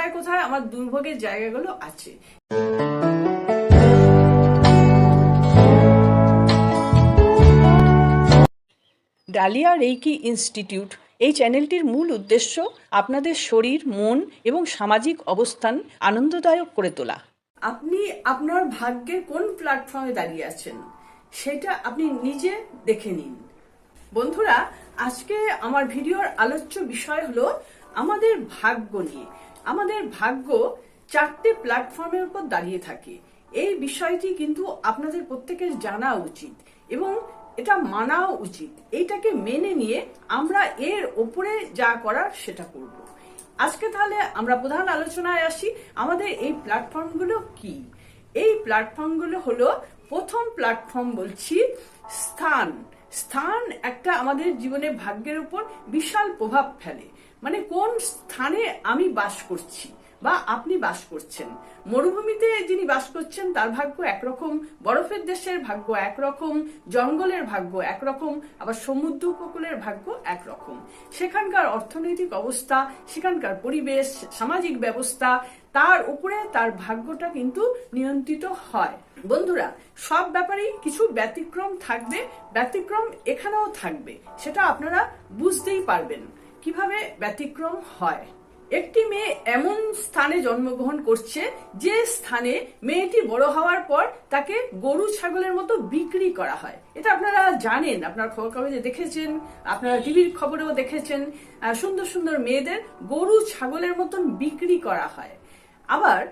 কোথায় কোথায় আমার দুর্ভোগের জায়গাগুলো আছে। ডালিয়া রেইকি ইনস্টিটিউট এই চ্যানেলটির মূল উদ্দেশ্য আপনাদের শরীর মন এবং সামাজিক অবস্থান আনন্দদায়ক করে তোলা। আপনি আপনার ভাগ্যের কোন প্ল্যাটফর্মে দাঁড়িয়ে আছেন সেটা আপনি নিজে দেখে নিন। বন্ধুরা আজকে আমার ভিডিওর আলোচ্য বিষয় হলো আমাদের ভাগ্য নিয়ে। আমাদের ভাগ্য চারটে প্ল্যাটফর্মের উপর দাঁড়িয়ে থাকে। এই বিষয়টি কিন্তু আপনাদের প্রত্যেকের জানা উচিত এবং এটা মানাও উচিত। এইটাকে মেনে নিয়ে আমরা এর ওপরে যা করার সেটা করব। আজকে তাহলে আমরা প্রধান আলোচনায় আসি, আমাদের এই প্ল্যাটফর্মগুলো কি? এই প্ল্যাটফর্মগুলো হলো, প্রথম প্ল্যাটফর্ম বলছি স্থান। স্থান একটা আমাদের জীবনে ভাগ্যের উপর বিশাল প্রভাব ফেলে। মানে কোন স্থানে আমি বাস করছি বা আপনি বাস করছেন? মরুভূমিতে যিনি বাস করছেন, তার ভাগ্য একরকম, বরফের দেশের ভাগ্য একরকম, জঙ্গলের ভাগ্য একরকম, আবার সমুদ্র উপকূলের ভাগ্য একরকম। সেখানকার অর্থনৈতিক অবস্থা, সেখানকার পরিবেশ, সামাজিক ব্যবস্থা, তার উপরে তার ভাগ্যটা কিন্তু নিয়ন্ত্রিত হয়। বন্ধুরা, সব ব্যাপারেই কিছু ব্যতিক্রম থাকবে, ব্যতিক্রম এখানেও থাকবে, সেটা আপনারা বুঝতেই পারবেন। কীভাবে ব্যতিক্রম হয়? একটি মেয়ে এমন স্থানে জন্মগ্রহণ করছে যে স্থানে মেয়েটি বড় হওয়ার পর তাকে গরু ছাগলের মতো বিক্রি করা হয়। এটা আপনারা জানেন, আপনারা খবর কাগজে দেখেছেন, আপনারা টিভির খবরেও দেখেছেন সুন্দর সুন্দর মেয়েদের গরু ছাগলের মতন বিক্রি করা হয়। আবার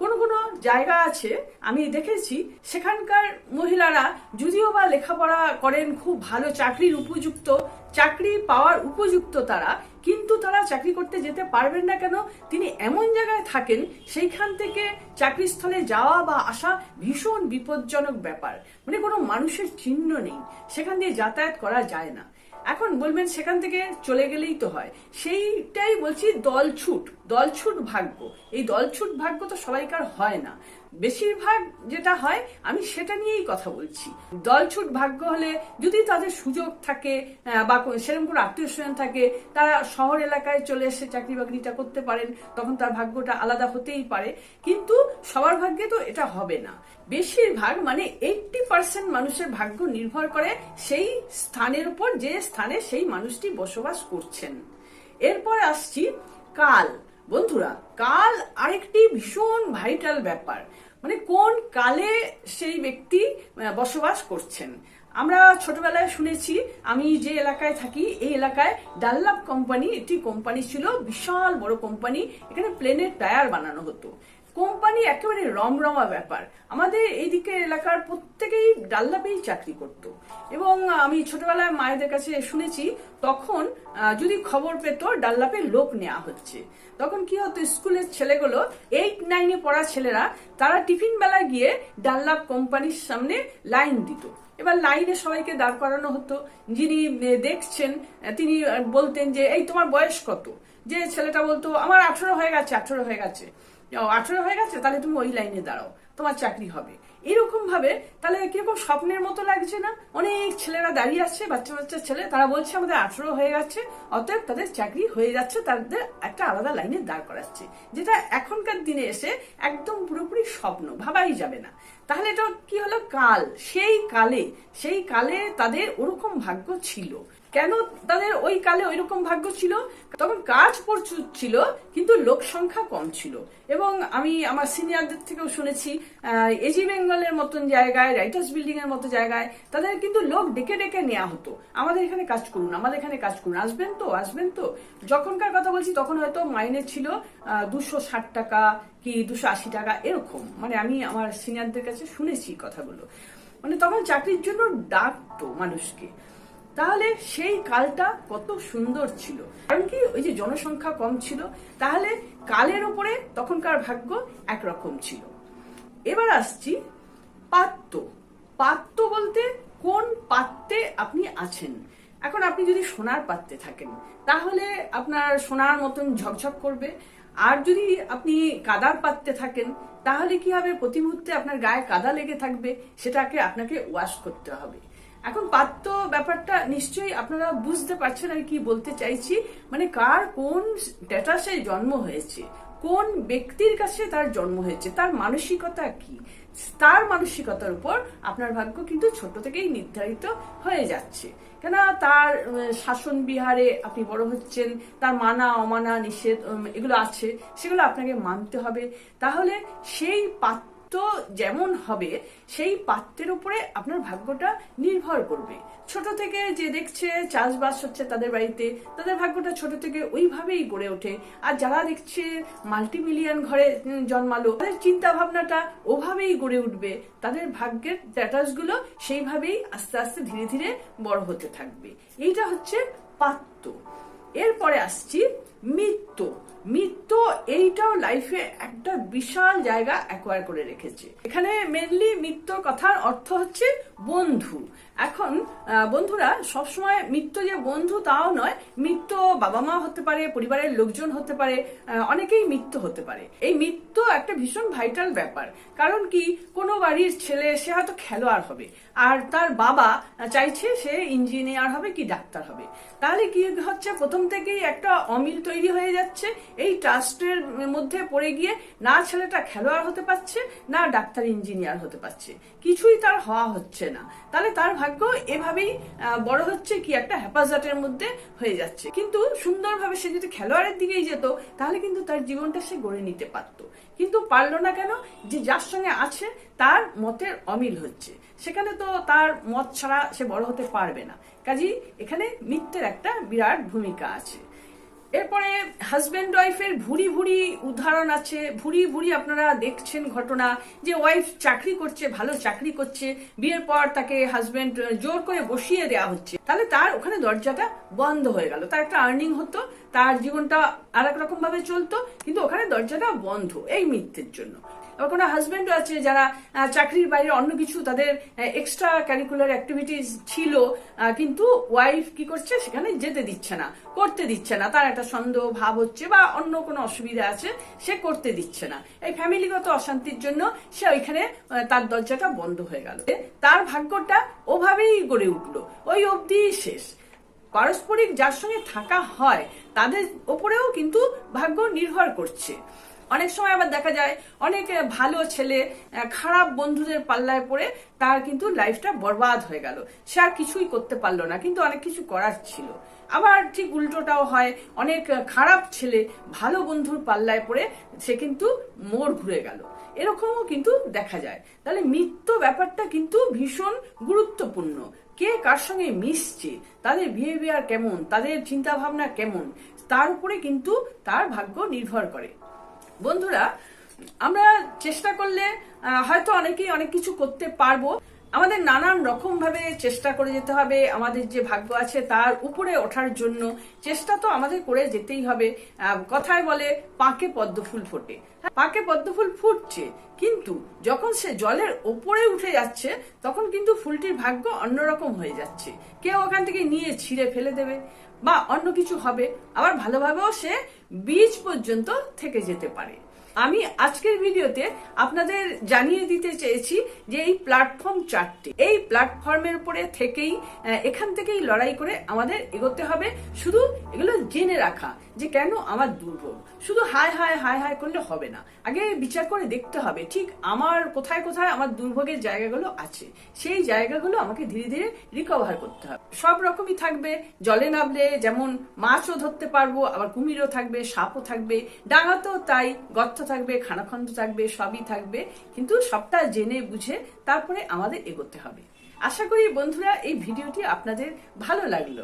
কোন কোন জায়গা আছে, আমি দেখেছি, সেখানকার মহিলারা লেখাপড়া করেন, খুব ভালো চাকরির উপযুক্ত, চাকরি পাওয়ার উপযুক্ত তারা, কিন্তু তারা চাকরি করতে যেতে পারবেন না কেন? তিনি এমন জায়গায় থাকেন, সেইখান থেকে চাকরিস্থলে যাওয়া বা আসা ভীষণ বিপজ্জনক ব্যাপার। মানে কোনো মানুষের চিহ্ন নেই। সেখান দিয়ে যাতায়াত করা যায় না। এখন বলবেন সেখান থেকে চলে গেলেই তো হয়। সেইটাই বলছি দলছুট দলছুট ভাগ্য। এই দলছুট ভাগ্য তো সবাইকার হয় না। বেশিরভাগ যেটা হয়, আমি সেটা নিয়েই কথা বলছি। দলছুট ভাগ্য হলে যদি তাদের সুযোগ থাকে বা সেরকম কোনো আত্মীয় স্বজন থাকে, তারা শহর এলাকায় চলে এসে চাকরি বাকরিটা করতে পারেন, তখন তার ভাগ্যটা আলাদা হতেই পারে। কিন্তু সবার ভাগ্যে তো এটা হবে না। বেশিরভাগ মানে এইটটি পার্সেন্ট মানুষের ভাগ্য নির্ভর করে সেই স্থানের উপর, যে স্থানে সেই মানুষটি বসবাস করছেন। এরপর আসছি কাল। বন্ধুরা, কাল আরেকটি ভীষণ ভাইটাল ব্যাপার। মানে কোন কালে সেই ব্যক্তি বসবাস করছেন? আমরা ছোটবেলায় শুনেছি, আমি যে এলাকায় থাকি, এই এলাকায় ডাল্লাপ কোম্পানি একটি কোম্পানি ছিল, বিশাল বড় কোম্পানি এখানে প্লেনের টায়ার বানানো হতো। কোম্পানি একেবারে রমরমা ব্যাপার। আমাদের এইদিকে এলাকার প্রত্যেকেই ডাল্লাপেই চাকরি করত। এবং আমি ছোটবেলায় মায়েদের কাছে শুনেছি, তখন যদি খবর পেত ডাল্লাপে লোক নেওয়া হচ্ছে। তখন কি হতো, স্কুলের ছেলেগুলো এইট নাইনে পড়া ছেলেরা, তারা টিফিন বেলায় গিয়ে ডাল্লাপ কোম্পানির সামনে লাইন দিত। এবার লাইনে সবাইকে দাঁড় করানো হতো। যিনি দেখছেন তিনি বলতেন যে, এই, তোমার বয়স কত? যে ছেলেটা বলতো, আমার আঠারো হয়ে গেছে, আঠারো হয়ে গেছে। আঠারো হয়ে গেছে, তাহলে তুমি ওই লাইনে দাঁড়াও, তোমার চাকরি হবে। এরকম ভাবে তাহলে কীরকম স্বপ্নের মতো লাগছে না? অনেক ছেলেরা দাঁড়িয়ে আছে, বাচ্চা বাচ্চা ছেলে, তারা বলছে আমাদের আঠারো হয়ে গেছে, অতএব তাদের চাকরি হয়ে যাচ্ছে, তাদের একটা আলাদা লাইনে দাঁড় করাচ্ছে, যেটা এখনকার দিনে এসে একদম পুরোপুরি স্বপ্ন, ভাবাই যাবে না। তাহলে এটা কি হলো? কাল, সেই কালে সেই কালে তাদের ওরকম ভাগ্য ছিল। কেন তাদের ওই কালে ওই রকম ভাগ্য ছিল? তখন কাজ প্রচুর ছিল, কিন্তু লোক সংখ্যা কম ছিল। এবং আমি আমার সিনিয়রদের থেকেও শুনেছি এজি বেঙ্গলের মতন জায়গায় রাইটার্স বিল্ডিং এর মতো জায়গায়, তাদের কিন্তু লোক ডেকে ডেকে নেওয়া হতো। আমাদের এখানে কাজ করুন, আমাদের এখানে কাজ করুন, আসবেন তো আসবেন তো। যখনকার কথা বলছি, তখন হয়তো মাইনে ছিল দুশো ষাট টাকা কি দুশো আশি টাকা, এরকম। মানে আমি আমার সিনিয়রদের কাছে শুনেছি কথাগুলো। মানে তখন চাকরির জন্য ডাকতো মানুষকে। তাহলে সেই কালটা কত সুন্দর ছিল। কারণ কি ওই যে জনসংখ্যা কম ছিল, তাহলে কালের উপরে তখনকার ভাগ্য একরকম ছিল। এবার আসছি পাত্য। পাত্য বলতে কোন পাত্রে আপনি আছেন? এখন আপনি যদি সোনার পাত্রে থাকেন, তাহলে আপনার সোনার মতন ঝকঝক করবে। আর যদি আপনি কাদার পাত্রে থাকেন, তাহলে কি হবে? প্রতি মুহূর্তে আপনার গায়ে কাদা লেগে থাকবে, সেটাকে আপনাকে ওয়াশ করতে হবে। এখন পাত্র ব্যাপারটা নিশ্চয়ই আপনারা বুঝতে পারছেন আমি কি বলতে চাইছি। মানে কার কোন স্ট্যাটাসে জন্ম হয়েছে? কোন ব্যক্তির কাছে তার জন্ম হয়েছে? তার মানসিকতা কি? তার মানসিকতার উপর আপনার ভাগ্য কিন্তু ছোট থেকেই নির্ধারিত হয়ে যাচ্ছে। কেন তার শাসন বিহারে আপনি বড় হচ্ছেন, তার মানা, অমানা, নিষেধ এগুলো আছে, সেগুলো আপনাকে মানতে হবে। তাহলে সেই পাত্র যেমন হবে, সেই পাত্রের উপরে আপনার ভাগ্যটা নির্ভর করবে। ছোট থেকে যে দেখছে, চাষবাস হচ্ছে তাদের বাড়িতে, তাদের ভাগ্যটা ছোট থেকে ওইভাবেই গড়ে ওঠে। আর যারা দেখছে মাল্টি মিলিয়ন ঘরে জন্মালো, তাদের চিন্তা ভাবনাটা ওভাবেই গড়ে উঠবে। তাদের ভাগ্যের স্ট্যাটাসগুলো সেইভাবেই আস্তে আস্তে ধীরে ধীরে বড় হতে থাকবে। এইটা হচ্ছে পাত্র। এরপরে আসছি মৃত্যু। মৃত্যু এইটাও লাইফে একটা বিশাল জায়গা অ্যাকোয়ার করে রেখেছে। এখানে মেনলি মৃত্যুর কথার অর্থ হচ্ছে বন্ধু। এখন বন্ধুরা, সবসময় মৃত্যু যে বন্ধু তাও নয়, মৃত্যু বাবা মা হতে পারে, পরিবারের লোকজন হতে পারে অনেকেই মৃত্যু হতে পারে। এই মৃত্যু একটা ভীষণ ভাইটাল ব্যাপার। কারণ কি? কোনো বাড়ির ছেলে, সে হয়তো খেলোয়াড় হবে। আর তার বাবা চাইছে সে ইঞ্জিনিয়ার হবে কি ডাক্তার হবে। তাহলে কি হচ্ছে? প্রথম থেকেই একটা অমিল তৈরি হয়ে যাচ্ছে, এই ট্রাস্টের মধ্যে পড়ে গিয়ে না ছেলেটা খেলোয়াড় হতে পারছে, না ডাক্তার ইঞ্জিনিয়ার হতে পারছে। কিছুই তার হওয়া হচ্ছে না। তাহলে তার ভাগ্য এভাবেই বড় হচ্ছে কি একটা হেফাজতের মধ্যে হয়ে যাচ্ছে। কিন্তু সুন্দরভাবে সে যদি খেলোয়াড়ের দিকেই যেত, তাহলে কিন্তু তার জীবনটা সে গড়ে নিতে পারতো। কিন্তু পারল না কেন? যে যার সঙ্গে আছে, তার মতের অমিল হচ্ছে। সেখানে তো তার মত ছাড়া সে বড় হতে পারবে না। কাজী এখানে মিথ্যের একটা বিরাট ভূমিকা আছে। এরপরে হাজব্যান্ড ওয়াইফের ভুরি ভুরি উদাহরণ আছে। ভুরি ভুরি আপনারা দেখছেন ঘটনা যে ওয়াইফ চাকরি করছে, ভালো চাকরি করছে, বিয়ের পর তাকে হাজব্যান্ড জোর করে বসিয়ে দেওয়া হচ্ছে। তাহলে তার ওখানে দরজাটা বন্ধ হয়ে গেল। তার একটা আর্নিং হতো, তার জীবনটা আর এক রকম ভাবে চলতো, কিন্তু ওখানে দরজাটা বন্ধ, এই মিথ্যের জন্য। আবার কোনো হাজব্যান্ডও আছে যারা চাকরির বাইরে অন্য কিছু তাদের এক্সট্রা ক্যারিকুলার অ্যাক্টিভিটিস ছিল কিন্তু ওয়াইফ কি করছে? সেখানে যেতে দিচ্ছে না, করতে দিচ্ছে না। তার একটা সন্দেহ, ভাব হচ্ছে বা অন্য কোনো অসুবিধা আছে, সে করতে দিচ্ছে না। এই ফ্যামিলিগত অশান্তির জন্য সে ওইখানে তার দরজাটা বন্ধ হয়ে গেল। তার ভাগ্যটা ওভাবেই গড়ে উঠল। ওই অবধি শেষ। পারস্পরিক যার সঙ্গে থাকা হয়, তাদের ওপরেও কিন্তু ভাগ্য নির্ভর করছে। অনেক সময় আবার দেখা যায় অনেক ভালো ছেলে খারাপ বন্ধুদের পাল্লায় পড়ে তার কিন্তু লাইফটা বরবাদ হয়ে গেল। সে আর কিছুই করতে পারল না, কিন্তু অনেক কিছু করার ছিল। আবার ঠিক উল্টোটাও হয়, অনেক খারাপ ছেলে, ভালো বন্ধুর পাল্লায় পড়ে সে কিন্তু মোড় ঘুরে গেল। এরকমও কিন্তু দেখা যায়। তাহলে মৃত্যু ব্যাপারটা কিন্তু ভীষণ গুরুত্বপূর্ণ। কে কার সঙ্গে মিশছে, তাদের বিহেভিয়ার কেমন, তাদের চিন্তা ভাবনা কেমন, তার উপরে কিন্তু তার ভাগ্য নির্ভর করে। বন্ধুরা আমরা চেষ্টা করলে হয়তো অনেকেই অনেক কিছু করতে পারব। আমাদের নানান রকম ভাবে চেষ্টা করে যেতে হবে আমাদের যে ভাগ্য আছে তার উপরে ওঠার জন্য চেষ্টা তো আমাদের করে যেতেই হবে। কথায় বলে পাকে পদ্ম ফুল ফোটে। হ্যাঁ, পাকে পদ্ম ফুল ফুটছে কিন্তু যখন সে জলের ওপরে উঠে যাচ্ছে তখন কিন্তু ফুলটির ভাগ্য অন্যরকম হয়ে যাচ্ছে। কেউ ওখান থেকে নিয়ে ছিঁড়ে ফেলে দেবে বা অন্য কিছু হবে। আবার ভালোভাবেও সে বীজ পর্যন্ত থেকে যেতে পারে। আমি আজকের ভিডিওতে আপনাদের জানিয়ে দিতে চেয়েছি যে এই প্ল্যাটফর্ম চারটি। এই প্ল্যাটফর্মের উপরে থেকেই এখান থেকেই লড়াই করে আমাদের এগোতে হবে। শুধু এগুলো জেনে রাখা যে কেন আমার দুর্ভোগ। শুধু হায় হায় হায় হায় করলে হবে না। আগে বিচার করে দেখতে হবে, ঠিক আমার কোথায় কোথায় আমার দুর্ভোগের জায়গাগুলো আছে। সেই জায়গাগুলো আমাকে ধীরে ধীরে রিকভার করতে হবে। সব রকমই থাকবে, জলে নামলে যেমন মাছও ধরতে পারব, আবার কুমিরও থাকবে, সাপও থাকবে। ডাঙাতেও তাই, গর্ত থাকবে, খানাখন্দ থাকবে, সবই থাকবে। কিন্তু সবটা জেনে বুঝে তারপরে আমাদের এগোতে হবে। আশা করি বন্ধুরা, এই ভিডিওটি আপনাদের ভালো লাগল।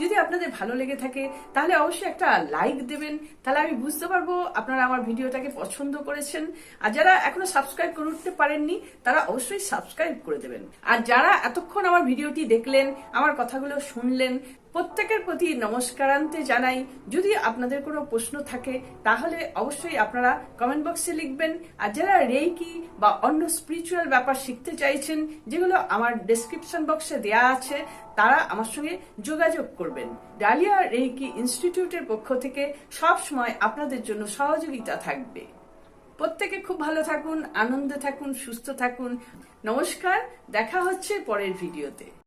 যদি আপনাদের ভালো লেগে থাকে, তাহলে অবশ্যই একটা লাইক দেবেন। তাহলে আমি বুঝতে পারব আপনারা আমার ভিডিওটাকে পছন্দ করেছেন। আর যারা এখনও সাবস্ক্রাইব করে উঠতে পারেননি, তারা অবশ্যই সাবস্ক্রাইব করে দেবেন। আর যারা এতক্ষণ আমার ভিডিওটি দেখলেন, আমার কথাগুলো শুনলেন প্রত্যেকের প্রতি নমস্কারান্তে জানাই, যদি আপনাদের কোনো প্রশ্ন থাকে, তাহলে অবশ্যই আপনারা কমেন্ট বক্সে লিখবেন। আর যারা রেইকি বা অন্য স্পিরিচুয়াল ব্যাপার শিখতে চাইছেন, যেগুলো আমার ডেসক্রিপশন বক্সে দেয়া আছে, তারা আমার সঙ্গে যোগাযোগ করবেন। ডালিয়া রেইকি ইনস্টিটিউটের পক্ষ থেকে সব সময় আপনাদের জন্য সহযোগিতা থাকবে। প্রত্যেকে খুব ভালো থাকুন, আনন্দে থাকুন, সুস্থ থাকুন। নমস্কার, দেখা হচ্ছে পরের ভিডিওতে